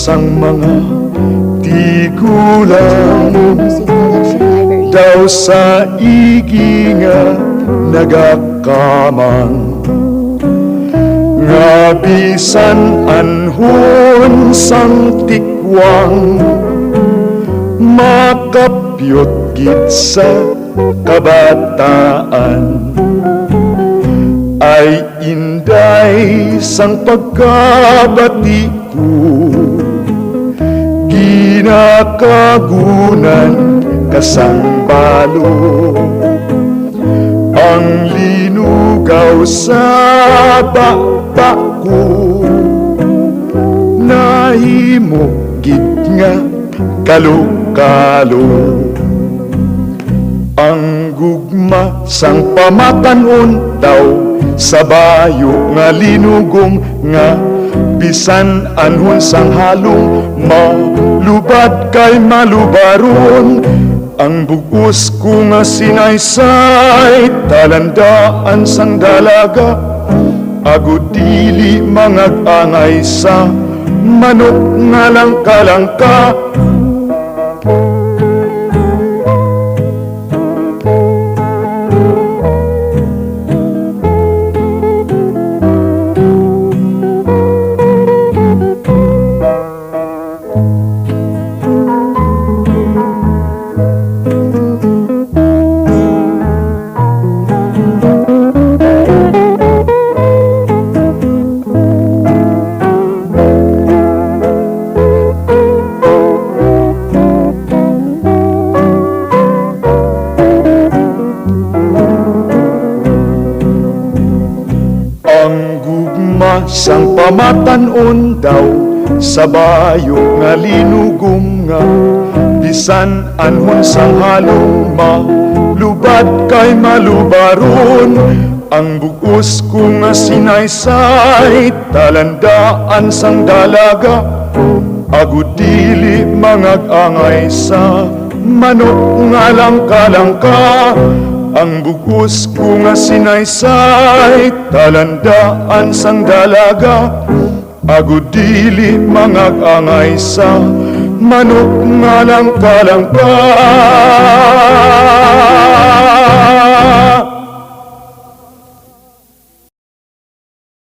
sang mga tigulang daw sa igi nga nagakamang nga bisan anhon sang tikwang makapyot gid sa kabataan ay inday sang pagkabati ginakagunan kasang balo ang linugaw sa baba ko nahimo gid nga kalukalo. Ang gugma sang pamatanon daw sa bayo nga linugong nga bisan anhon sang halong malubad kay malubaron. Ang bugos ko nga sinaysay talandaan sang dalaga. Ago dili mangag-angay sa manok nga lang sang pamatanon daw sa bayo nga linugong nga bisan anhon sang halong malubad kay malubaron ang bugos ko nga sinaysay talandaan sang dalaga ago dili mangag-angay sa manok nga lang kalangka ang bugos ko nga sinaysay talandaan sang dalaga. Ago dili mangag-angay sa manok nga lang kalangka